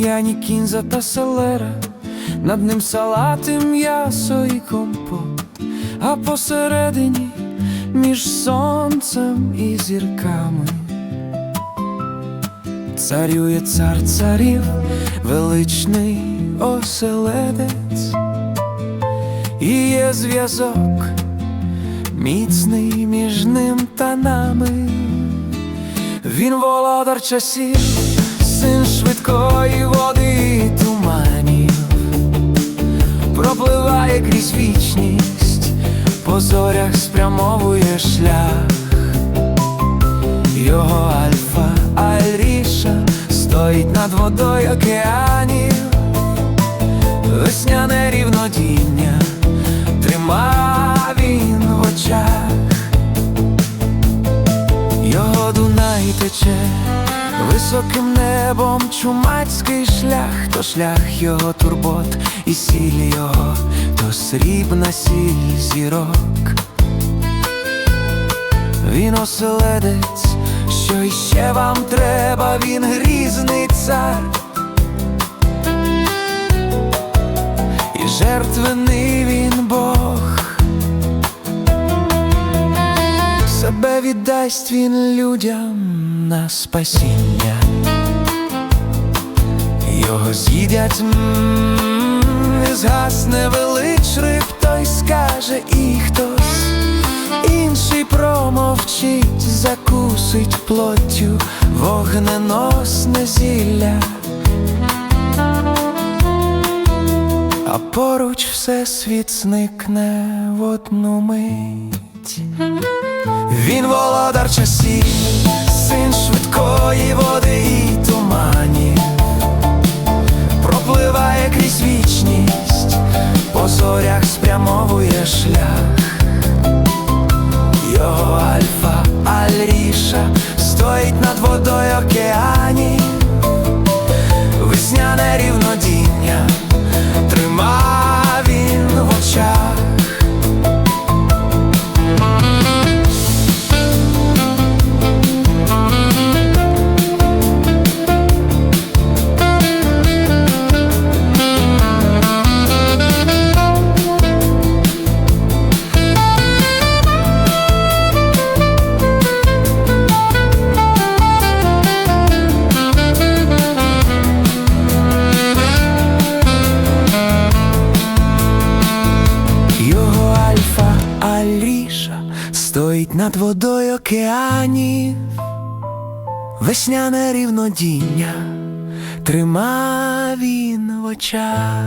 Рум'яні кінза та селера, над ним салати, м'ясо і компот, а посередині між сонцем і зірками. Царює цар царів, величний оселедець, і є зв'язок міцний між ним та нами. Він володар часів, швидкої води туманів, пропливає крізь вічність, по зорях спрямовує шлях. Його альфа Альріша стоїть над водою океанів, весняне рівнодіння тримав він в очах. Його Дунай тече високим небом чумацький шлях, то шлях його турбот і сіль його, то срібна сіль зірок. Він оселедець, що іще вам треба, він грізний цар. І жертвений він Бог. Себе віддасть він людям на спасіння. Його з'їдять, згасне велич риб, той скаже і хтось інший промовчить, закусить плоттю вогненосне зілля. А поруч все світ зникне в одну мить. Він володар часів, син швидкої води Аліша стоїть над водою океанів, весняне рівнодіння тримав він в очах.